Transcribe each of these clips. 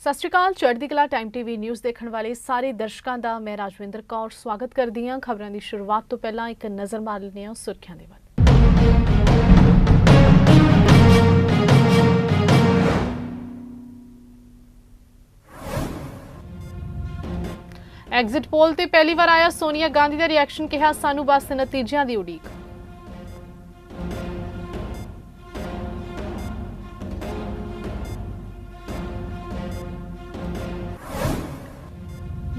ਸਤਿ ਸ਼੍ਰੀ ਅਕਾਲ, ਚੜ੍ਹਦੀ ਕਲਾ ਟਾਈਮ ਟੀਵੀ ਨਿਊਜ਼ ਦੇਖਣ ਵਾਲੇ ਸਾਰੇ ਦਰਸ਼ਕਾਂ ਦਾ ਮੈਂ ਰਾਜਵਿੰਦਰ ਕੌਰ ਸਵਾਗਤ ਕਰਦੀ ਹਾਂ। ਖਬਰਾਂ ਦੀ ਸ਼ੁਰੂਆਤ ਤੋਂ ਪਹਿਲਾਂ ਇੱਕ ਨਜ਼ਰ ਮਾਰ ਲੈਂਦੇ ਹਾਂ ਸੁਰਖੀਆਂ ਦੇ ਵੱਲ। ਐਗਜ਼ਿਟ ਪੋਲ ਤੇ ਪਹਿਲੀ ਵਾਰ ਆਇਆ ਸੋਨੀਆ ਗਾਂਧੀ ਦਾ ਰਿਐਕਸ਼ਨ ਕਿਹਾ ਸਾਨੂੰ ਬਸ ਨਤੀਜਿਆਂ ਦੀ ਉਡੀਕ।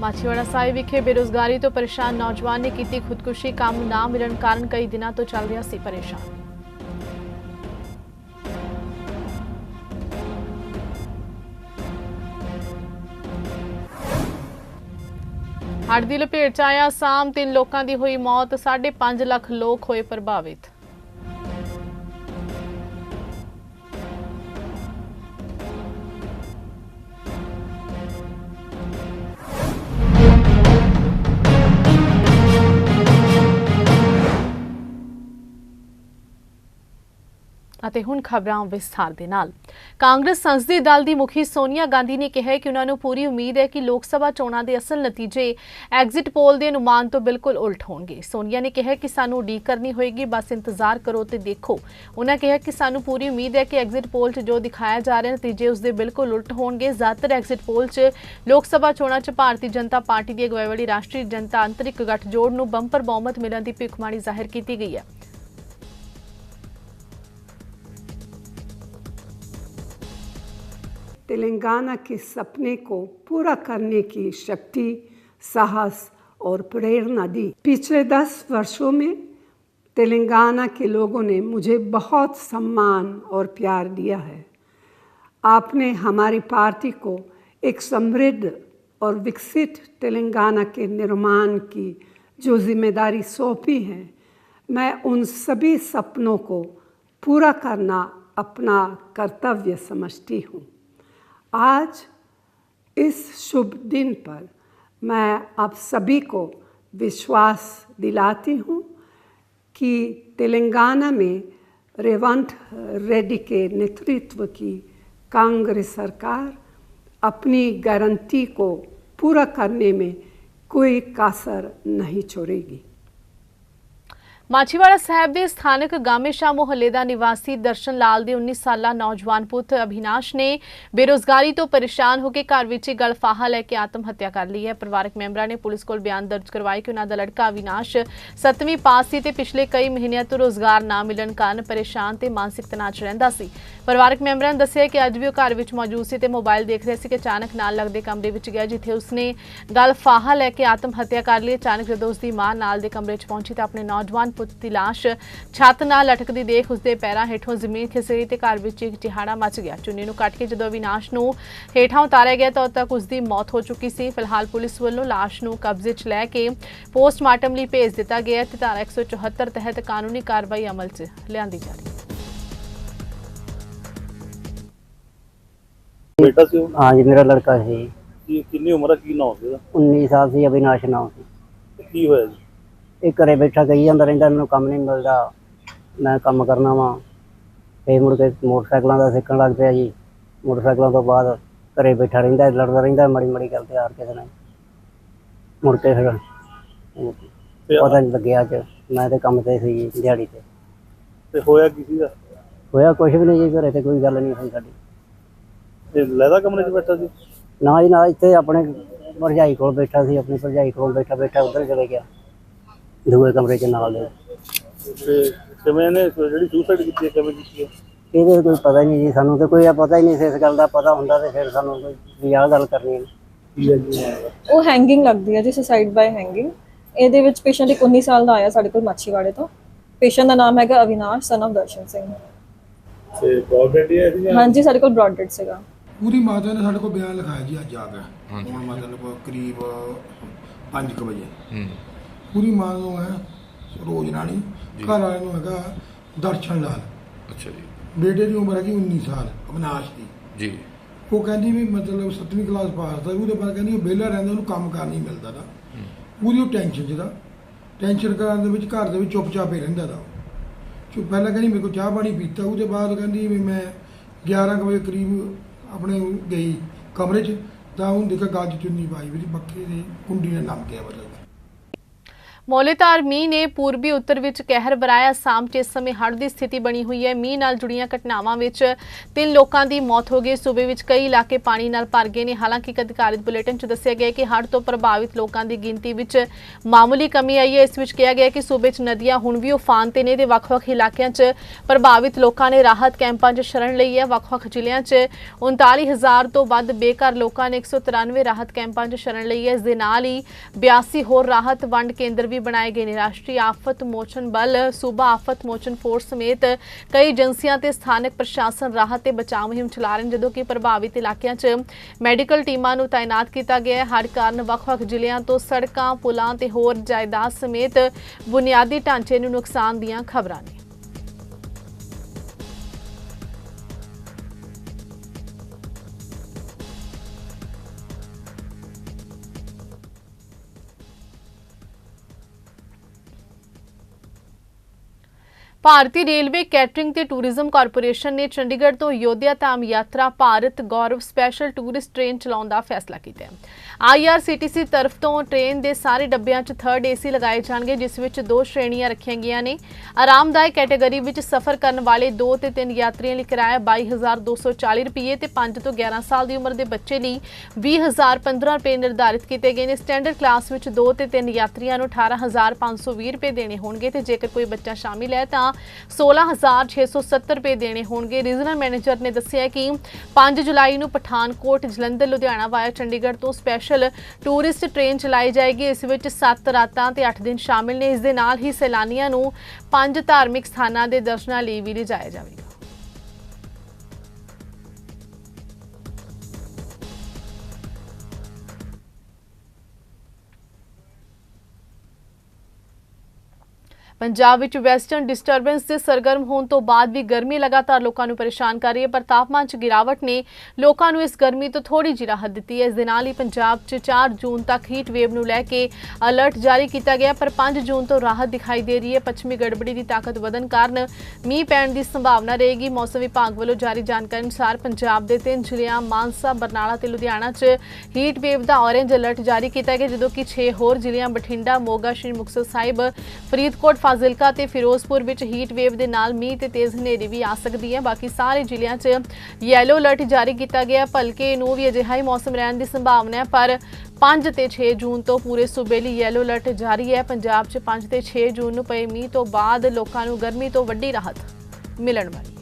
ਮਾਛੀਵਾੜਾ ਸਾਹਿਬ ਵਿਖੇ ਬੇਰੋਜ਼ਗਾਰੀ ਤੋਂ ਪਰੇਸ਼ਾਨ ਨੌਜਵਾਨ ਨੇ ਕੀਤੀ ਖੁਦਕੁਸ਼ੀ। ਕੰਮ ਨਾ ਮਿਲਣ ਕਾਰਨ ਕਈ ਦਿਨਾਂ ਤੋਂ ਚੱਲ ਰਿਹਾ ਸੀ ਪਰੇਸ਼ਾਨ। ਹੜ੍ਹ ਦੀ ਲਪੇਟ ਚ ਆਇਆ ਆਸਾਮ ਤਿੰਨ ਲੋਕਾਂ ਦੀ ਹੋਈ ਮੌਤ 5.5 ਲੱਖ ਲੋਕ ਹੋਏ ਪ੍ਰਭਾਵਿਤ। ਅਤੇ ਹੁਣ ਖਬਰਾਂ ਵਿਸਥਾਰ ਦੇ ਨਾਲ। ਕਾਂਗਰਸ ਸੰਸਦੀ ਦਲ ਦੀ ਮੁਖੀ ਸੋਨੀਆ ਗਾਂਧੀ ਨੇ ਕਿਹਾ ਕਿ ਉਹਨਾਂ ਨੂੰ ਪੂਰੀ ਉਮੀਦ ਹੈ ਕਿ ਲੋਕ ਸਭਾ ਚੋਣਾਂ ਦੇ ਅਸਲ ਨਤੀਜੇ ਐਗਜ਼ਿਟ ਪੋਲ ਦੇ ਅਨੁਮਾਨ ਤੋਂ ਬਿਲਕੁਲ ਉਲਟ ਹੋਣਗੇ। ਸੋਨੀਆ ਨੇ ਕਿਹਾ ਕਿ ਸਾਨੂੰ ਉਡੀਕ ਕਰਨੀ ਹੋਏਗੀ, ਬਸ ਇੰਤਜ਼ਾਰ ਕਰੋ ਤੇ ਦੇਖੋ। ਉਹਨਾਂ ਕਿਹਾ ਕਿ ਸਾਨੂੰ ਪੂਰੀ ਉਮੀਦ ਹੈ ਕਿ ਐਗਜ਼ਿਟ ਪੋਲ 'ਚ ਜੋ ਦਿਖਾਇਆ ਜਾ ਰਿਹਾ, ਨਤੀਜੇ ਉਸ ਦੇ ਬਿਲਕੁਲ ਉਲਟ ਹੋਣਗੇ। ਜ਼ਿਆਦਾਤਰ ਐਗਜ਼ਿਟ ਪੋਲ 'ਚ ਲੋਕ ਸਭਾ ਚੋਣਾਂ 'ਚ ਭਾਰਤੀ ਜਨਤਾ ਪਾਰਟੀ ਦੀ ਅਗਵਾਈ ਵਾਲੀ ਰਾਸ਼ਟਰੀ ਜਨਤਾ ਅੰਤਰਿਕ ਗੱਠਜੋੜ ਨੂੰ ਬੰਪਰ ਬਹੁਮਤ ਮਿਲਣ ਦੀ ਭਿੱਖਮਾਣੀ ਜ਼ਾਹਿਰ ਕੀਤੀ ਗਈ ਹੈ। तेलंगाना के सपने को पूरा करने की शक्ति, साहस और प्रेरणा दी। पिछले दस वर्षों में तेलंगाना के लोगों ने मुझे बहुत सम्मान और प्यार दिया है। आपने हमारी पार्टी को एक समृद्ध और विकसित तेलंगाना के निर्माण की जो ज़िम्मेदारी सौंपी है, मैं उन सभी सपनों को पूरा करना अपना कर्तव्य समझती हूँ। आज, इस शुभ दिन पर, मैं आप सभी को विश्वास दिलाती हूँ कि तेलंगाना में रेवंत रेड्डी के नेतृत्व की कांग्रेस सरकार अपनी गारंटी को पूरा करने में कोई कासर नहीं छोड़ेगी। ਮਾਛੀਵਾੜਾ ਸਾਹਿਬ ਦੇ ਸਥਾਨਕ ਗਾਮੇਸ਼ਾ ਮੁਹੱਲੇ ਦਾ ਨਿਵਾਸੀ ਦਰਸ਼ਨ ਲਾਲ ਦੇ 19 ਸਾਲਾ ਨੌਜਵਾਨ ਪੁੱਤ ਅਭਿਨਾਸ਼ ਨੇ ਬੇਰੋਜ਼ਗਾਰੀ ਤੋਂ ਪਰੇਸ਼ਾਨ ਹੋ ਕੇ ਘਰ ਵਿੱਚ ਹੀ ਗਲਫਾਹਾ ਲੈ ਕੇ ਆਤਮ ਹੱਤਿਆ ਕਰ ਲਈ ਹੈ। ਪਰਿਵਾਰਕ ਮੈਂਬਰਾਂ ਨੇ ਪੁਲਿਸ ਕੋਲ ਬਿਆਨ ਦਰਜ ਕਰਵਾਇਆ ਕਿ ਉਹਨਾਂ ਦਾ ਲੜਕਾ ਅਭਿਨਾਸ਼ 7ਵੀਂ ਪਾਸ ਸੀ ਤੇ ਪਿਛਲੇ ਕਈ ਮਹੀਨਿਆਂ ਤੋਂ ਰੋਜ਼ਗਾਰ ਨਾ ਮਿਲਣ ਕਾਰਨ ਪਰੇਸ਼ਾਨ ਤੇ ਮਾਨਸਿਕ ਤਣਾਅ 'ਚ ਰਹਿੰਦਾ ਸੀ। ਪਰਿਵਾਰਕ ਮੈਂਬਰਾਂ ਨੇ ਦੱਸਿਆ ਕਿ ਅੱਜ ਵੀ ਉਹ ਘਰ ਵਿੱਚ ਮੌਜੂਦ ਸੀ ਤੇ ਮੋਬਾਈਲ ਦੇਖ ਰਿਹਾ ਸੀ ਕਿ ਅਚਾਨਕ ਨਾਲ ਲੱਗਦੇ ਕਮਰੇ ਵਿੱਚ ਗਿਆ ਜਿੱਥੇ ਉਸਨੇ ਗਲਫਾਹਾ ਲੈ ਕੇ ਆਤਮ ਹੱਤਿਆ ਕਰ ਲਈ। ਅਚਾਨਕ ਜਦੋਂ ਉਸਦੀ ਮਾਂ ਨਾਲ ਦੇ ਕਮਰੇ 'ਚ ਪਹੁੰਚੀ ਤਾਂ ਆਪਣੇ ਨੌਜਵਾਨ ਪੁੱਤ ਦੀ ਲਾਸ਼ ਛੱਤ ਨਾਲ ਲਟਕਦੀ ਦੇਖ ਉਸਦੇ ਪੈਰਾਂ ਹੇਠੋਂ ਜ਼ਮੀਨ ਖਿਸਰੀ ਤੇ ਘਰ ਵਿੱਚ ਇੱਕ ਚਿਹਾੜਾ ਮਚ ਗਿਆ ਚੁੰਨੀ ਨੂੰ ਕੱਟ ਕੇ ਜਦੋਂ ਅਵਿਨਾਸ਼ ਨੂੰ ਹੇਠਾਂ ਉਤਾਰਿਆ ਗਿਆ ਤਾਂ ਉਦੋਂ ਤੱਕ ਉਸਦੀ ਮੌਤ ਹੋ ਚੁੱਕੀ ਸੀ ਫਿਲਹਾਲ ਪੁਲਿਸ ਵੱਲੋਂ ਲਾਸ਼ ਨੂੰ ਕਬਜ਼ੇ 'ਚ ਲੈ ਕੇ ਪੋਸਟਮਾਰਟਮ ਲਈ ਭੇਜ ਦਿੱਤਾ ਗਿਆ ਹੈ ਤੇ ਧਾਰਾ 174 ਤਹਿਤ ਕਾਨੂੰਨੀ ਕਾਰਵਾਈ ਅਮਲ 'ਚ ਲਿਆਂਦੀ ਜਾ ਰਹੀ ਹੈ ਬੇਟਾ ਸੀ ਉਹ? हाँ जी मेरा लड़का है जी ਕੀ ਕਿੰਨੀ ਉਮਰ ਹੈ ਕੀ ਨਾਮ ਸੀ ਉਹਦਾ उन्नीस साल से अविनाश नाम से ਤੇ ਕੀ ਹੋਇਆ ਜੀ ਇਹ ਘਰੇ ਬੈਠਾ ਕਹੀ ਜਾਂਦਾ ਰਹਿੰਦਾ ਮੈਨੂੰ ਕੰਮ ਨਹੀਂ ਮਿਲਦਾ ਮੈਂ ਕੰਮ ਕਰਨਾ ਵਾਂ। ਤੇ ਮੁੜ ਕੇ ਮੋਟਰਸਾਈਕਲਾਂ ਦਾ ਸਿੱਖਣ ਲੱਗ ਪਿਆ ਜੀ। ਮੋਟਰਸਾਈਕਲਾਂ ਤੋਂ ਬਾਅਦ ਘਰੇ ਬੈਠਾ ਰਹਿੰਦਾ ਲੜਦਾ ਰਹਿੰਦਾ ਮਾੜੀ ਮਾੜੀ ਗੱਲ ਤੇ ਹਾਰ ਕਿਸੇ ਨਾਲ। ਮੁੜ ਕੇ ਫਿਰ ਪਤਾ ਨਹੀਂ ਲੱਗਿਆ ਅੱਜ ਮੈਂ ਤੇ ਕੰਮ ਤੇ ਸੀ ਜੀ, ਦਿਹਾੜੀ ਤੇ। ਤੇ ਹੋਇਆ ਕੀ ਸੀਗਾ? ਹੋਇਆ ਕੁਝ ਵੀ ਨਹੀਂ ਜੀ ਘਰੇ ਤੇ ਕੋਈ ਗੱਲ ਨਹੀਂ ਹੋਈ ਸਾਡੀ। ਇਹ ਲੈਦਾ ਕਮਰੇ 'ਚ ਬੈਠਾ ਸੀ? ਨਾ ਜੀ ਨਾ ਇੱਥੇ ਆਪਣੇ ਭਰਜਾਈ ਕੋਲ ਬੈਠਾ ਸੀ ਆਪਣੀ ਭਰਜਾਈ ਕੋਲ ਬੈਠਾ ਬੈਠਾ ਉਧਰ ਚਲੇ ਗਿਆ। ਦੂਏ ਕਮਰੇ 'ਚ ਨਾਲ ਦੇ। ਤੇ ਕਿਵੇਂ ਇਹਨੇ ਜਿਹੜੀ ਸੁਸਾਈਡ ਕੀਤੀ ਹੈ ਕਿਵੇਂ ਕੀਤੀ ਹੈ? ਇਹਦੇ ਕੋਈ ਪਤਾ ਹੀ ਨਹੀਂ ਜੀ ਸਾਨੂੰ ਤੇ ਕੋਈ ਪਤਾ ਹੀ ਨਹੀਂ ਸੀ ਇਸ ਗੱਲ ਦਾ ਪਤਾ ਹੁੰਦਾ ਤੇ ਫਿਰ ਸਾਨੂੰ ਕੋਈ ਵੀ ਆਹ ਗੱਲ ਕਰਨੀ ਹੈ। ਉਹ ਹੈਂਗਿੰਗ ਲੱਗਦੀ ਹੈ ਜੀ ਸੁਸਾਈਡ ਬਾਈ ਹੈਂਗਿੰਗ ਇਹਦੇ ਵਿੱਚ ਪੇਸ਼ੈਂਟ ਇੱਕ 19 ਸਾਲ ਦਾ ਆਇਆ ਸਾਡੇ ਕੋਲ ਮਾਛੀਵਾੜੇ ਤੋਂ। ਪੇਸ਼ੈਂਟ ਦਾ ਨਾਮ ਹੈਗਾ ਅਵਿਨਾਸ਼ ਸਨ of ਦਰਸ਼ਨ ਸਿੰਘ। ਤੇ ਇਹ ਹੈ ਜੀ? ਹਾਂਜੀ ਸਾਡੇ ਕੋਲ ਬ੍ਰੌਡਡ ਸੀਗਾ। ਪੂਰੀ ਮਾਤਾ ਨੇ ਸਾਡੇ ਕੋਲ ਬਿਆਨ ਲਿਖਾਇਆ ਜੀ ਅੱਜ ਆ ਕੇ। ਹੁਣ ਮਤਲਬ ਕਰੀਬ 5 ਵਜੇ। ਪੂਰੀ ਮਾਂ ਨੂੰ ਹੈ ਰੋਜ਼ ਰਾਣੀ ਘਰ ਵਾਲੇ ਨੂੰ ਹੈਗਾ ਦਰਸ਼ਨ ਲਾਲ। ਅੱਛਾ ਜੀ। ਬੇਟੇ ਦੀ ਉਮਰ ਹੈਗੀ 19 ਸਾਲ ਅਵਿਨਾਸ਼ ਦੀ। ਜੀ। ਉਹ ਕਹਿੰਦੀ ਵੀ ਮਤਲਬ 7ਵੀਂ ਕਲਾਸ ਪਾਸ ਦਾ ਉਹਦੇ ਬਾਅਦ ਕਹਿੰਦੀ ਉਹ ਵਿਹਲਾ ਰਹਿੰਦਾ ਉਹਨੂੰ ਕੰਮ ਕਾਰ ਨਹੀਂ ਮਿਲਦਾ ਦਾ ਪੂਰੀ ਉਹ ਟੈਨਸ਼ਨ ਜਿਹਦਾ ਟੈਨਸ਼ਨ ਕਰਨ ਦੇ ਵਿੱਚ ਘਰ ਦੇ ਵਿੱਚ ਚੁੱਪਚਾਪ ਹੀ ਰਹਿੰਦਾ ਦਾ ਚੁੱਪ ਪਹਿਲਾਂ ਕਹਿੰਦੀ ਮੇਰੇ ਕੋਲ ਚਾਹ ਪਾਣੀ ਪੀਤਾ ਉਹਦੇ ਬਾਅਦ ਕਹਿੰਦੀ ਵੀ ਮੈਂ 11 ਕੁ ਵਜੇ ਕਰੀਬ ਆਪਣੇ ਗਈ ਕਮਰੇ 'ਚ। ਤਾਂ ਹੁਣ ਦੇਖਿਆ ਗੱਜ ਚੁੰਨੀ ਪਾਈ ਵੀ ਪੱਖੇ ਦੀ ਕੁੰਡੀ ਨੇ ਨਮ ਗਿਆ ਬਦਲ ਮੌਲੇਧਾਰ ਮੀਂਹ ਨੇ ਪੂਰਬੀ ਉੱਤਰ ਵਿੱਚ ਕਹਿਰ ਬਰਾਇਆ ਅਸਾਮ 'ਚ ਇਸ ਸਮੇਂ ਹੜ੍ਹ ਦੀ ਸਥਿਤੀ ਬਣੀ ਹੋਈ ਹੈ। ਮੀਂਹ ਨਾਲ ਜੁੜੀਆਂ ਘਟਨਾਵਾਂ ਵਿੱਚ ਤਿੰਨ ਲੋਕਾਂ ਦੀ ਮੌਤ ਹੋ ਗਈ। ਸੂਬੇ ਵਿੱਚ ਕਈ ਇਲਾਕੇ ਪਾਣੀ ਨਾਲ ਭਰ ਗਏ ਨੇ। ਹਾਲਾਂਕਿ ਇੱਕ ਅਧਿਕਾਰਿਤ ਬੁਲੇਟਿਨ 'ਚ ਦੱਸਿਆ ਗਿਆ ਕਿ ਹੜ੍ਹ ਤੋਂ ਪ੍ਰਭਾਵਿਤ ਲੋਕਾਂ ਦੀ ਗਿਣਤੀ ਵਿੱਚ ਮਾਮੂਲੀ ਕਮੀ ਆਈ ਹੈ। ਇਸ ਵਿੱਚ ਕਿਹਾ ਗਿਆ ਕਿ ਸੂਬੇ 'ਚ ਨਦੀਆਂ ਹੁਣ ਵੀ ਉਫਾਨ ਤੇ ਨੇ ਤੇ ਵੱਖ-ਵੱਖ ਇਲਾਕਿਆਂ 'ਚ ਪ੍ਰਭਾਵਿਤ ਲੋਕਾਂ ਨੇ ਰਾਹਤ ਕੈਂਪਾਂ 'ਚ ਸ਼ਰਨ ਲਈ ਹੈ। ਵੱਖ-ਵੱਖ ਜ਼ਿਲ੍ਹਿਆਂ 'ਚ 39000 ਤੋਂ ਵੱਧ ਬੇਘਰ ਲੋਕਾਂ ਨੇ 193 ਰਾਹਤ ਕੈਂਪਾਂ 'ਚ ਸ਼ਰਨ ਲਈ ਹੈ। ਇਸ ਦੇ ਨਾਲ ਹੀ 82 ਹੋਰ ਰਾਹਤ ਵੰਡ ਕੇਂਦਰ ਵੀ ਬਣਾਏ ਗਏ ਨੇ। ਰਾਸ਼ਟਰੀ ਆਫਤ ਮੋਚਨ ਬਲ, ਸੂਬਾ ਆਫਤ ਮੋਚਨ ਫੋਰਸ ਸਮੇਤ ਕਈ ਏਜੰਸੀਆਂ ਤੇ ਸਥਾਨਕ ਪ੍ਰਸ਼ਾਸਨ ਰਾਹਤ ਤੇ ਬਚਾਅ ਮੁਹਿੰਮ ਚਲਾ ਰਹੇ ਨੇ, ਜਦੋਂ ਕਿ ਪ੍ਰਭਾਵਿਤ ਇਲਾਕਿਆਂ 'ਚ ਮੈਡੀਕਲ ਟੀਮਾਂ ਨੂੰ ਤਾਇਨਾਤ ਕੀਤਾ ਗਿਆ ਹੈ। ਹੜ੍ਹ ਕਾਰਨ ਵੱਖ-ਵੱਖ ਜ਼ਿਲ੍ਹਿਆਂ ਤੋਂ ਸੜਕਾਂ, ਪੁਲਾਂ ਤੇ ਹੋਰ ਜਾਇਦਾਦ ਸਮੇਤ ਬੁਨਿਆਦੀ ਢਾਂਚੇ ਨੂੰ ਨੁਕਸਾਨ ਦੀਆਂ ਖਬਰਾਂ ਨੇ। ਭਾਰਤੀ ਰੇਲਵੇ ਕੈਟਰਿੰਗ ਤੇ ਟੂਰਿਜ਼ਮ ਕਾਰਪੋਰੇਸ਼ਨ ਨੇ ਚੰਡੀਗੜ੍ਹ ਤੋਂ ਯੋਧਿਆ ਧਾਮ ਯਾਤਰਾ Bharat Gaurav special tourist train ਚਲਾਉਣ ਦਾ ਫੈਸਲਾ ਕੀਤਾ ਹੈ। ਆਈਆਰਸੀਟੀਸੀ ਤਰਫ ਤੋਂ ਟ੍ਰੇਨ ਦੇ ਸਾਰੇ ਡੱਬਿਆਂ 'ਚ ਥਰਡ ਏਸੀ ਲਗਾਏ ਜਾਣਗੇ, ਜਿਸ ਵਿੱਚ ਦੋ ਸ਼੍ਰੇਣੀਆਂ ਰੱਖੀਆਂ ਗਈਆਂ ਨੇ। ਆਰਾਮਦਾਇਕ ਕੈਟਾਗਰੀ ਵਿੱਚ ਸਫ਼ਰ ਕਰਨ ਵਾਲੇ 2 ਤੇ 3 ਯਾਤਰੀਆਂ ਲਈ ਕਿਰਾਇਆ 22240 ਰੁਪਏ ਤੇ 5 ਤੋਂ 11 ਸਾਲ ਦੀ ਉਮਰ ਦੇ ਬੱਚੇ ਲਈ 20015 ਰੁਪਏ ਨਿਰਧਾਰਿਤ ਕੀਤੇ ਗਏ ਨੇ। ਸਟੈਂਡਰਡ ਕਲਾਸ ਵਿੱਚ 2 ਤੇ 3 ਯਾਤਰੀਆਂ ਨੂੰ 18520 ਰੁਪਏ ਦੇਣੇ ਹੋਣਗੇ ਤੇ ਜੇਕਰ ਕੋਈ ਬੱਚਾ ਸ਼ਾਮਿਲ ਹੈ ਤਾਂ 16670 ਰੁਪਏ ਦੇਣੇ ਹੋਣਗੇ। ਰੀਜਨਲ ਮੈਨੇਜਰ ਨੇ ਦੱਸਿਆ ਕਿ 5 ਜੁਲਾਈ ਨੂੰ ਪਠਾਨਕੋਟ, ਜਲੰਧਰ, ਲੁਧਿਆਣਾ ਵਾਇਆ ਚੰਡੀਗੜ੍ਹ ਤੋਂ ਸਪੈਸ਼ਲ ਟੂਰਿਸਟ ਟ੍ਰੇਨ ਚਲਾਈ ਜਾਏਗੀ। ਇਸ ਵਿੱਚ 7 ਰਾਤਾਂ ਤੇ 8 ਦਿਨ ਸ਼ਾਮਿਲ ਨੇ। ਇਸ ਦੇ ਨਾਲ ਹੀ ਸੈਲਾਨੀਆਂ ਨੂੰ ਪੰਜ ਧਾਰਮਿਕ ਸਥਾਨਾਂ ਦੇ ਦਰਸ਼ਨਾਂ ਲਈ ਵੀ ਲਿਜਾਇਆ ਜਾਵੇਗਾ। ਪੰਜਾਬ ਵਿੱਚ ਵੈਸਟਰਨ ਡਿਸਟਰਬੈਂਸ ਦੇ ਸਰਗਰਮ ਹੋਣ ਤੋਂ ਬਾਅਦ ਵੀ ਗਰਮੀ ਲਗਾਤਾਰ ਲੋਕਾਂ ਨੂੰ ਪਰੇਸ਼ਾਨ ਕਰ ਰਹੀ ਹੈ, ਪਰ ਤਾਪਮਾਨ 'ਚ ਗਿਰਾਵਟ ਨੇ ਲੋਕਾਂ ਨੂੰ ਇਸ ਗਰਮੀ ਤੋਂ ਥੋੜੀ ਜਿਹੀ ਰਾਹਤ ਦਿੱਤੀ ਹੈ। ਇਸ ਦੇ ਨਾਲ ਹੀ ਪੰਜਾਬ 'ਚ 4 ਜੂਨ ਤੱਕ ਹੀਟ ਵੇਵ ਨੂੰ ਲੈ ਕੇ ਅਲਰਟ ਜਾਰੀ ਕੀਤਾ ਗਿਆ, ਪਰ 5 ਜੂਨ ਤੋਂ ਰਾਹਤ ਦਿਖਾਈ ਦੇ ਰਹੀ ਹੈ। ਪੱਛਮੀ ਗੜਬੜੀ ਦੀ ਤਾਕਤ ਵਧਣ ਕਾਰਨ ਮੀਂਹ ਪੈਣ ਦੀ ਸੰਭਾਵਨਾ ਰਹੇਗੀ। ਮੌਸਮ ਵਿਭਾਗ ਵੱਲੋਂ ਜਾਰੀ ਜਾਣਕਾਰੀ ਅਨੁਸਾਰ ਪੰਜਾਬ ਦੇ ਤਿੰਨ ਜ਼ਿਲ੍ਹਿਆਂ ਮਾਨਸਾ, ਬਰਨਾਲਾ ਤੇ ਲੁਧਿਆਣਾ 'ਚ ਹੀਟ ਵੇਵ ਦਾ ਔਰੇਂਜ ਅਲਰਟ ਜਾਰੀ ਕੀਤਾ ਗਿਆ, ਜਦੋਂ ਕਿ 6 ਹੋਰ ਜ਼ਿਲ੍ਹਿਆਂ ਬਠਿੰਡਾ, ਮੋਗਾ, ਸ਼੍ਰੀ ਮੁਕਤਸਰ ਸਾਹਿਬ, ਫਰੀਦਕੋਟ ਫਾਜ਼ਿਲਕਾ ਤੇ ਫਿਰੋਜ਼ਪੁਰ ਵਿੱਚ ਹੀਟ ਵੇਵ ਦੇ ਨਾਲ ਮੀਂਹ ਤੇ ਤੇਜ਼ ਹਨੇਰੀ ਵੀ ਆ ਸਕਦੀ ਹੈ। ਬਾਕੀ ਸਾਰੇ ਜ਼ਿਲ੍ਹਿਆਂ 'ਚ ਯੈਲੋ ਅਲਰਟ ਜਾਰੀ ਕੀਤਾ ਗਿਆ ਭਲਕੇ ਨੂੰ ਵੀ ਅਜਿਹਾ ਹੀ ਮੌਸਮ ਰਹਿਣ ਦੀ ਸੰਭਾਵਨਾ ਹੈ, ਪਰ 5 ਤੇ 6 ਜੂਨ ਤੋਂ ਪੂਰੇ ਸੂਬੇ ਲਈ ਯੈਲੋ ਅਲਰਟ ਜਾਰੀ ਹੈ। ਪੰਜਾਬ 'ਚ 5 ਤੇ 6 ਜੂਨ ਨੂੰ ਪਏ ਮੀਂਹ ਤੋਂ ਬਾਅਦ ਲੋਕਾਂ ਨੂੰ ਗਰਮੀ ਤੋਂ ਵੱਡੀ ਰਾਹਤ ਮਿਲਣ ਵਾਲੀ।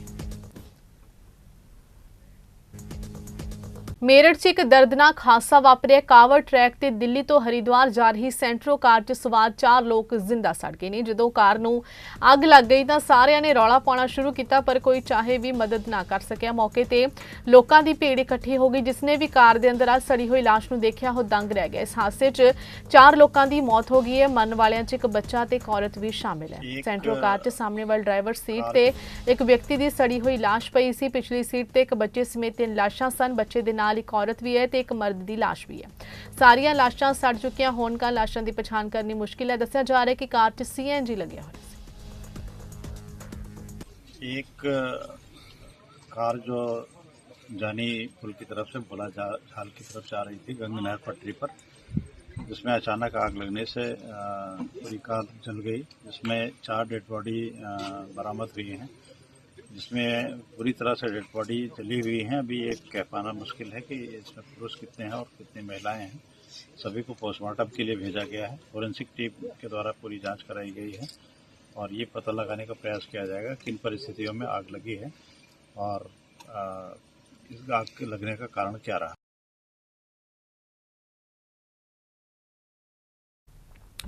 ਮੇਰਠ 'ਚ ਇੱਕ ਦਰਦਨਾਕ ਹਾਦਸਾ ਵਾਪਰਿਆ। ਕਾਵਰ ਟਰੈਕ ਤੇ ਦਿੱਲੀ ਤੋਂ ਹਰਿਦੁਆਰ ਜਾ ਰਹੀ ਸੈਂਟਰੋ ਕਾਰ 'ਚ ਸਵਾਰ 4 ਲੋਕ ਜ਼ਿੰਦਾ ਸੜ ਗਏ ਨੇ। ਜਦੋਂ ਕਾਰ ਨੂੰ ਅੱਗ ਲੱਗ ਗਈ ਤਾਂ ਸਾਰਿਆਂ ਨੇ ਰੌਲਾ ਪਾਉਣਾ ਸ਼ੁਰੂ ਕੀਤਾ ਪਰ ਕੋਈ ਚਾਹੇ ਵੀ ਮਦਦ ਨਾ ਕਰ ਸਕਿਆ। ਮੌਕੇ ਤੇ ਲੋਕਾਂ ਦੀ ਭੀੜ ਇਕੱਠੀ ਹੋ ਗਈ ਜਿਸਨੇ ਵੀ ਕਾਰ ਦੇ ਅੰਦਰ ਆ ਸੜੀ ਹੋਈ ਲਾਸ਼ ਨੂੰ ਦੇਖਿਆ ਉਹ ਦੰਗ ਰਹਿ ਗਿਆ। ਇਸ ਹਾਦਸੇ 'ਚ 4 ਲੋਕਾਂ ਦੀ ਮੌਤ ਹੋ ਗਈ ਹੈ। ਮਰਨ ਵਾਲਿਆਂ 'ਚ ਇੱਕ ਬੱਚਾ ਤੇ ਇੱਕ ਔਰਤ ਵੀ ਸ਼ਾਮਿਲ ਹੈ। ਸੈਂਟਰੋ ਕਾਰ 'ਚ ਸਾਹਮਣੇ ਵਾਲ ਡਰਾਈਵਰ ਸੀਟ ਤੇ ਇੱਕ ਵਿਅਕਤੀ ਦੀ ਸੜੀ ਹੋਈ ਲਾਸ਼ ਪਈ ਸੀ। ਪਿਛਲੀ ਸੀਟ ਤੇ ਇੱਕ ਬੱਚੇ ਸਮੇਤ ਤਿੰਨ ਲਾਸ਼ਾਂ ਸਨ। ਬੱਚੇ ਦੇ ਨਾਲ ਇੱਕ ਔਰਤ ਵੀ ਹੈ ਤੇ ਇੱਕ ਮਰਦ ਦੀ ਲਾਸ਼ ਵੀ ਹੈ ਸਾਰੀਆਂ ਲਾਸ਼ਾਂ ਸੜ ਚੁੱਕੀਆਂ ਹੋਣ ਕਾਰਨ ਲਾਸ਼ਾਂ ਦੀ ਪਛਾਣ ਕਰਨੀ ਮੁਸ਼ਕਿਲ ਹੈ ਦੱਸਿਆ ਜਾ ਰਿਹਾ ਹੈ ਕਿ ਕਾਰ 'ਚ ਸੀਐਨਜੀ ਲੱਗਿਆ ਹੋਇਆ ਸੀ एक कार जो जानी पुल की तरफ से भोला जा झाल की तरफ जा रही थी गंगा नहर पटरी पर जिसमें अचानक आग लगने से अ, पूरी कार जल गई जिसमें चार डेड बॉडी अ, बरामद हुई हैं जिसमें पूरी तरह से डेड बॉडी जली हुई हैं। अभी ये कह पाना मुश्किल है कि इसमें पुरुष कितने हैं और कितनी महिलाएँ हैं। सभी को पोस्टमार्टम के लिए भेजा गया है। फोरेंसिक टीम के द्वारा पूरी जाँच कराई गई है और ये पता लगाने का प्रयास किया जाएगा किन परिस्थितियों में आग लगी है और आ, इस आग के लगने का कारण क्या रहा।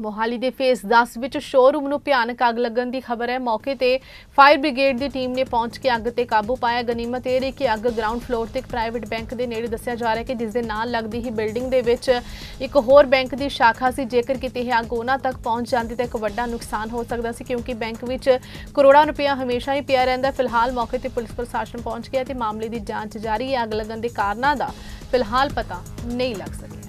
ਮੋਹਾਲੀ ਦੇ ਫੇਸ 10 ਵਿੱਚ ਸ਼ੋਰੂਮ ਨੂੰ ਭਿਆਨਕ ਅੱਗ ਲੱਗਣ ਦੀ ਖਬਰ ਹੈ। ਮੌਕੇ ਤੇ ਫਾਇਰ ਬ੍ਰਿਗੇਡ ਦੀ ਟੀਮ ਨੇ ਪਹੁੰਚ ਕੇ ਅੱਗ ਤੇ ਕਾਬੂ ਪਾਇਆ। ਗਨੀਮਤ ਇਹ ਰਹੀ ਕਿ ਅੱਗ ਗਰਾਊਂਡ ਫਲੋਰ ਤੇ ਇੱਕ ਪ੍ਰਾਈਵੇਟ ਬੈਂਕ ਦੇ ਨੇੜੇ ਦੱਸਿਆ ਜਾ ਰਿਹਾ ਹੈ ਕਿ ਜਿਸ ਦੇ ਨਾਲ ਲੱਗਦੀ ਹੀ ਬਿਲਡਿੰਗ ਦੇ ਵਿੱਚ ਇੱਕ ਹੋਰ ਬੈਂਕ ਦੀ ਸ਼ਾਖਾ ਸੀ। ਜੇਕਰ ਕਿਤੇ ਇਹ ਅੱਗ ਉਹਨਾਂ ਤੱਕ ਪਹੁੰਚ ਜਾਂਦੀ ਤਾਂ ਇੱਕ ਵੱਡਾ ਨੁਕਸਾਨ ਹੋ ਸਕਦਾ ਸੀ ਕਿਉਂਕਿ ਬੈਂਕ ਵਿੱਚ ਕਰੋੜਾਂ ਰੁਪਇਆ ਹਮੇਸ਼ਾ ਹੀ ਪਿਆ ਰਹਿੰਦਾ ਫਿਲਹਾਲ ਮੌਕੇ ਤੇ ਪੁਲਿਸ ਪ੍ਰਸ਼ਾਸਨ ਪਹੁੰਚ ਗਿਆ ਤੇ ਮਾਮਲੇ ਦੀ ਜਾਂਚ ਜਾਰੀ ਹੈ। ਅੱਗ ਲੱਗਣ ਦੇ ਕਾਰਨਾਂ ਦਾ ਫਿਲਹਾਲ ਪਤਾ ਨਹੀਂ ਲੱਗ ਸਕਿਆ।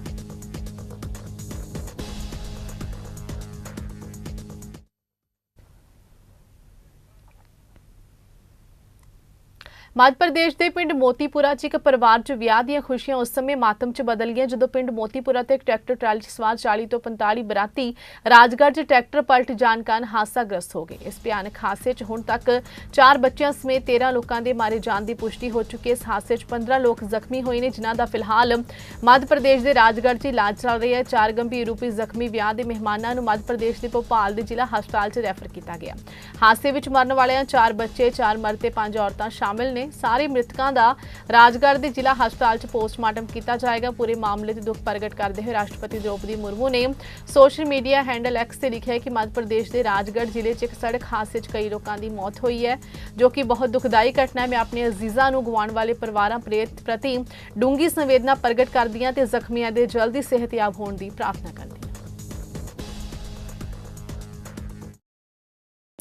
ਮੱਧ ਪ੍ਰਦੇਸ਼ ਦੇ ਪਿੰਡ ਮੋਤੀਪੁਰਾ 'ਚ ਇੱਕ ਪਰਿਵਾਰ 'ਚ ਵਿਆਹ ਦੀਆਂ ਖੁਸ਼ੀਆਂ ਉਸ ਸਮੇਂ ਮਾਤਮ 'ਚ ਬਦਲ ਗਈਆਂ, ਜਦੋਂ ਪਿੰਡ ਮੋਤੀਪੁਰਾ ਤੇ ਇੱਕ ਟਰੈਕਟਰ ਟਰਾਲੀ 'ਚ ਸਵਾਰ 40 ਤੋਂ 45 ਬਰਾਤੀ ਰਾਜਗੜ੍ਹ 'ਚ ਟਰੈਕਟਰ ਪਲਟ ਜਾਣ ਕਾਰਨ ਹਾਦਸਾਗ੍ਰਸਤ ਹੋ ਗਏ। ਇਸ ਭਿਆਨਕ ਹਾਦਸੇ 'ਚ ਹੁਣ ਤੱਕ 4 ਬੱਚਿਆਂ ਸਮੇਤ 13 ਲੋਕਾਂ ਦੇ ਮਾਰੇ ਜਾਣ ਦੀ ਪੁਸ਼ਟੀ ਹੋ ਚੁੱਕੀ ਹੈ। ਇਸ ਹਾਦਸੇ 'ਚ 15 ਲੋਕ ਜ਼ਖਮੀ ਹੋਏ ਨੇ, ਜਿਨ੍ਹਾਂ ਦਾ ਫਿਲਹਾਲ ਮੱਧ ਪ੍ਰਦੇਸ਼ ਦੇ ਰਾਜਗੜ੍ਹ 'ਚ ਇਲਾਜ ਚੱਲ ਰਿਹਾ ਹੈ। ਚਾਰ ਗੰਭੀਰ ਰੂਪੀ ਜ਼ਖਮੀ ਵਿਆਹ ਦੇ ਮਹਿਮਾਨਾਂ ਨੂੰ ਮੱਧ ਪ੍ਰਦੇਸ਼ ਦੇ ਭੋਪਾਲ ਦੇ ਜ਼ਿਲ੍ਹਾ ਹਸਪਤਾਲ 'ਚ ਰੈਫਰ ਕੀਤਾ ਗਿਆ। ਹਾਦਸੇ ਵਿੱਚ ਮਰਨ ਵਾਲਿਆਂ ਚਾਰ ਬੱਚੇ, ਚਾਰ ਮਰਦ ਤੇ ਪੰਜ ਔਰਤਾਂ ਸ਼ਾਮਿਲ ਨੇ। ਸਾਰੇ ਮ੍ਰਿਤਕਾਂ ਦਾ ਰਾਜਗੜ੍ਹ ਦੇ ਜ਼ਿਲ੍ਹਾ ਹਸਪਤਾਲ 'ਚ ਪੋਸਟਮਾਰਟਮ ਕੀਤਾ ਜਾਏਗਾ। ਪੂਰੇ ਮਾਮਲੇ ਤੇ ਦੁੱਖ ਪ੍ਰਗਟ ਕਰਦੇ ਹੋਏ ਰਾਸ਼ਟਰਪਤੀ ਦ੍ਰੋਪਦੀ ਮੁਰਮੂ ਨੇ ਸੋਸ਼ਲ ਮੀਡੀਆ ਹੈਂਡਲ ਐਕਸ ਤੇ ਲਿਖਿਆ ਕਿ ਮੱਧ ਪ੍ਰਦੇਸ਼ ਦੇ ਰਾਜਗੜ੍ਹ ਜ਼ਿਲ੍ਹੇ 'ਚ ਇੱਕ ਸੜਕ ਹਾਦਸੇ 'ਚ ਕਈ ਲੋਕਾਂ ਦੀ ਮੌਤ ਹੋਈ ਹੈ, ਜੋ ਕਿ ਬਹੁਤ ਦੁਖਦਾਈ ਘਟਨਾ ਹੈ। ਮੈਂ ਆਪਣੇ ਅਜ਼ੀਜ਼ਾਂ ਨੂੰ ਗਵਾਉਣ ਵਾਲੇ ਪਰਿਵਾਰਾਂ ਪ੍ਰੇਤ ਪ੍ਰਤੀ ਡੂੰਗੀ ਸੰਵੇਦਨਾ ਪ੍ਰਗਟ ਕਰਦੀ ਹਾਂ ਤੇ ਜ਼ਖਮੀਆਂ ਦੇ ਜਲਦੀ ਸਿਹਤਯਾਬ ਹੋਣ ਦੀ ਪ੍ਰਾਰਥਨਾ ਕਰਦੀ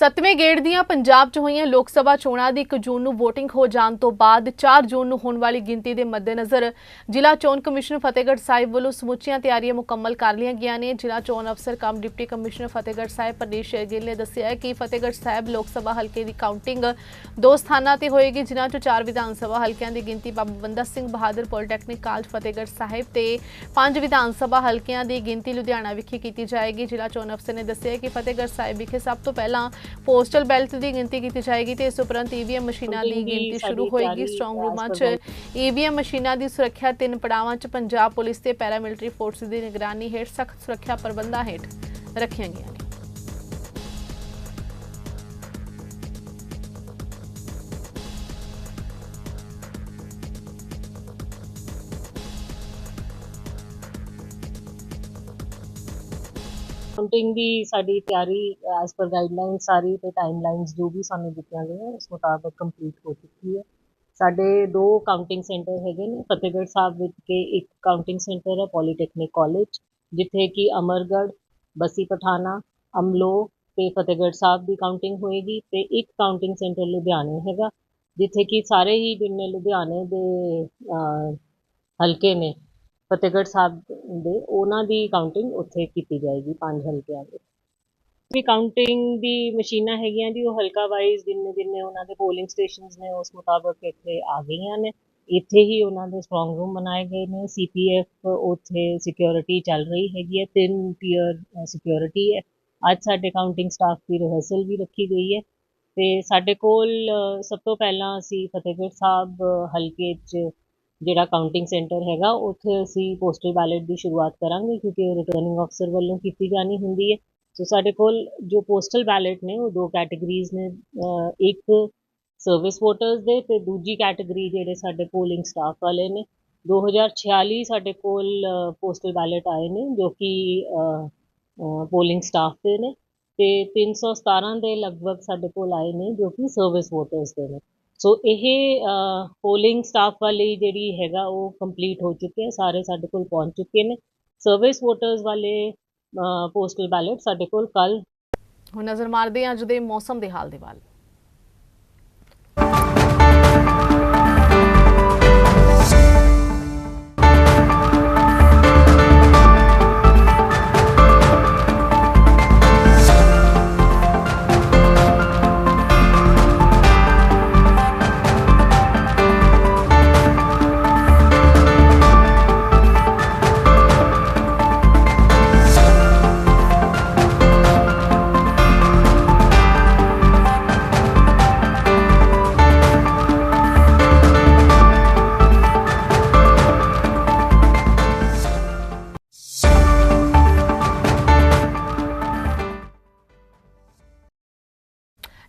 ਹਾਂ ਸੱਤਵੇਂ ਗੇੜ ਦੀਆਂ ਪੰਜਾਬ 'ਚ ਹੋਈਆਂ ਲੋਕ ਸਭਾ ਚੋਣਾਂ ਦੀ 1 ਜੂਨ ਨੂੰ VOTING ਹੋ ਜਾਣ ਤੋਂ ਬਾਅਦ 4 ਜੂਨ ਨੂੰ ਹੋਣ ਵਾਲੀ ਗਿਣਤੀ ਦੇ ਮੱਦੇਨਜ਼ਰ ਜ਼ਿਲ੍ਹਾ ਚੋਣ ਕਮਿਸ਼ਨਰ ਫਤਿਹਗੜ੍ਹ ਸਾਹਿਬ ਵੱਲੋਂ ਸਮੁੱਚੀਆਂ ਤਿਆਰੀਆਂ ਮੁਕੰਮਲ ਕਰ ਲਈਆਂ ਗਈਆਂ ਨੇ। ਜ਼ਿਲ੍ਹਾ ਚੋਣ ਅਫਸਰ cum deputy commissioner Fatehgarh Sahib Pradesh Shergill ਨੇ ਦੱਸਿਆ ਕਿ ਫਤਿਹਗੜ੍ਹ ਸਾਹਿਬ ਲੋਕ ਸਭਾ ਹਲਕੇ ਦੀ ਕਾਊਂਟਿੰਗ ਦੋ ਸਥਾਨਾਂ ਤੇ ਹੋਏਗੀ, ਜਿਨ੍ਹਾਂ 'ਚੋਂ ਚਾਰ ਵਿਧਾਨ ਸਭਾ ਹਲਕਿਆਂ ਦੀ ਗਿਣਤੀ ਬਾਬਾ ਬੰਦਾ ਸਿੰਘ ਬਹਾਦਰ ਪੋਲੀਟੈਕਨਿਕ ਕਾਲਜ ਫਤਿਹਗੜ੍ਹ ਸਾਹਿਬ ਤੇ ਪੰਜ ਵਿਧਾਨ ਸਭਾ ਹਲਕਿਆਂ ਦੀ ਗਿਣਤੀ ਲੁਧਿਆਣਾ ਵਿਖੇ ਕੀਤੀ ਜਾਏਗੀ। ਜ਼ਿਲ੍ਹਾ ਚੋਣ ਅਫਸਰ ਨੇ ਦੱਸਿਆ ਕਿ ਫਤਿਹਗੜ੍ਹ ਸਾਹਿਬ ਵਿਖੇ ਸਭ ਤੋਂ ਪਹਿਲਾਂ ਪੋਸਟਲ ਬੈਲਟ ਦੀ ਗਿਣਤੀ ਕੀਤੀ ਜਾਏਗੀ ਤੇ ਇਸ ਉਪਰੰਤ ਈਵੀਐਮ ਮਸ਼ੀਨਾਂ ਦੀ ਗਿਣਤੀ ਸ਼ੁਰੂ ਹੋਏਗੀ ਸਟਰੋਂਗ ਰੂਮਾਂ 'ਚ। ਈਵੀਐਮ ਮਸ਼ੀਨਾਂ ਦੀ ਸੁਰੱਖਿਆ ਤਿੰਨ ਪੜਾਵਾਂ 'ਚ ਪੰਜਾਬ ਪੁਲਿਸ ਤੇ ਪੈਰਾਮਿਲਟਰੀ ਫੋਰਸ ਦੀ ਨਿਗਰਾਨੀ ਹੇਠ ਸਖਤ ਸੁਰੱਖਿਆ ਪ੍ਰਬੰਧਾਂ ਹੇਠ ਰੱਖੀਆਂ ਗਈਆਂ ਕਾਊਂਟਿੰਗ ਦੀ ਸਾਡੀ ਤਿਆਰੀ ਐਸ ਪਰ ਗਾਈਡਲਾਈਨ ਸਾਰੀ ਤੇ ਟਾਈਮਲਾਈਨਸ ਜੋ ਵੀ ਸਾਨੂੰ ਦਿੱਤੀਆਂ ਗਈਆਂ, ਉਸ ਮੁਤਾਬਕ ਕੰਪਲੀਟ ਹੋ ਚੁੱਕੀ ਹੈ। ਸਾਡੇ ਦੋ ਕਾਊਂਟਿੰਗ ਸੈਂਟਰ ਹੈਗੇ ਨੇ, ਫਤਿਹਗੜ੍ਹ ਸਾਹਿਬ ਵਿੱਚ ਕੇ ਇੱਕ ਕਾਊਂਟਿੰਗ ਸੈਂਟਰ ਹੈ ਪੋਲੀਟੈਕਨਿਕ ਕਾਲਜ ਜਿੱਥੇ ਕਿ ਅਮਰਗੜ੍ਹ, ਬਸੀ ਪਠਾਣਾ, ਅਮਲੋ ਤੇ ਫਤਿਹਗੜ੍ਹ ਸਾਹਿਬ ਦੀ ਕਾਊਂਟਿੰਗ ਹੋਏਗੀ ਤੇ ਇੱਕ ਕਾਊਂਟਿੰਗ ਸੈਂਟਰ ਲੁਧਿਆਣੇ ਹੈਗਾ, ਜਿੱਥੇ ਕਿ ਸਾਰੇ ਹੀ ਜਿੰਨੇ ਲੁਧਿਆਣੇ ਦੇ ਹਲਕੇ ਨੇ। ਫਤਿਹਗੜ੍ਹ ਸਾਹਿਬ ਦੇ, ਉਹਨਾਂ ਦੀ ਕਾਊਂਟਿੰਗ ਉੱਥੇ ਕੀਤੀ ਜਾਏਗੀ ਪੰਜ ਹਲਕਿਆਂ ਦੇ। ਵੀ ਕਾਊਂਟਿੰਗ ਦੀ ਮਸ਼ੀਨਾਂ ਹੈਗੀਆਂ ਜੀ, ਉਹ ਹਲਕਾ ਵਾਈਜ਼ ਜਿੰਨੇ ਜਿੰਨੇ ਉਹਨਾਂ ਦੇ ਪੋਲਿੰਗ ਸਟੇਸ਼ਨਸ ਨੇ, ਉਸ ਮੁਤਾਬਕ ਇੱਥੇ ਆ ਗਈਆਂ ਨੇ। ਇੱਥੇ ਹੀ ਉਹਨਾਂ ਦੇ ਸਟਰੋਂਗ ਰੂਮ ਬਣਾਏ ਗਏ ਨੇ। ਸੀਪੀਐਫ ਉੱਥੇ ਸਿਕਿਉਰਿਟੀ ਚੱਲ ਰਹੀ ਹੈਗੀ ਹੈ, ਤਿੰਨ ਟੀਅਰ ਸਿਕਿਉਰਿਟੀ ਹੈ। ਅੱਜ ਸਾਡੇ ਕਾਊਂਟਿੰਗ ਸਟਾਫ ਦੀ ਰਿਹਰਸਲ ਵੀ ਰੱਖੀ ਗਈ ਹੈ। ਤੇ ਸਾਡੇ ਕੋਲ ਸਭ ਤੋਂ ਪਹਿਲਾਂ ਅਸੀਂ ਫਤਿਹਗੜ੍ਹ ਸਾਹਿਬ ਹਲਕੇ 'ਚ ਜਿਹੜਾ ਕਾਊਂਟਿੰਗ ਸੈਂਟਰ ਹੈਗਾ, ਉੱਥੇ ਅਸੀਂ ਪੋਸਟਲ ਬੈਲਟ ਦੀ ਸ਼ੁਰੂਆਤ ਕਰਾਂਗੇ ਕਿਉਂਕਿ ਰਿਟਰਨਿੰਗ ਅਫਸਰ ਵੱਲੋਂ ਕੀਤੀ ਜਾਣੀ ਹੁੰਦੀ ਹੈ। ਸੋ ਸਾਡੇ ਕੋਲ ਜੋ ਪੋਸਟਲ ਬੈਲਟ ਨੇ, ਉਹ ਦੋ ਕੈਟਾਗਰੀਜ਼ ਨੇ ਇੱਕ ਸਰਵਿਸ ਵੋਟਰਸ ਦੇ ਤੇ ਦੂਜੀ ਕੈਟਾਗਰੀ ਜਿਹੜੇ ਸਾਡੇ ਪੋਲਿੰਗ ਸਟਾਫ ਵਾਲੇ ਨੇ। 2046 ਸਾਡੇ ਕੋਲ ਪੋਸਟਲ ਬੈਲਟ ਆਏ ਨੇ ਜੋ ਕਿ ਪੋਲਿੰਗ ਸਟਾਫ ਦੇ ਨੇ ਤੇ 317 ਦੇ ਲਗਭਗ ਸਾਡੇ ਕੋਲ ਆਏ ਨੇ ਜੋ ਕਿ ਸਰਵਿਸ ਵੋਟਰਸ ਦੇ ਨੇ। ਸੋ ਇਹ ਪੋਲਿੰਗ ਸਟਾਫ ਵਾਲੀ ਜਿਹੜੀ ਹੈਗਾ ਉਹ ਕੰਪਲੀਟ ਹੋ ਚੁੱਕੇ ਆ ਸਾਰੇ ਸਾਡੇ ਕੋਲ ਪਹੁੰਚ ਚੁੱਕੇ ਨੇ। ਸਰਵਿਸ ਵੋਟਰਸ ਵਾਲੇ ਪੋਸਟਲ ਬੈਲਟ ਸਾਡੇ ਕੋਲ ਕੱਲ ਹੁਣ ਨਜ਼ਰ ਮਾਰਦੇ ਹਾਂ ਅੱਜ ਦੇ ਮੌਸਮ ਦੇ ਹਾਲ ਦੇ ਵੱਲ।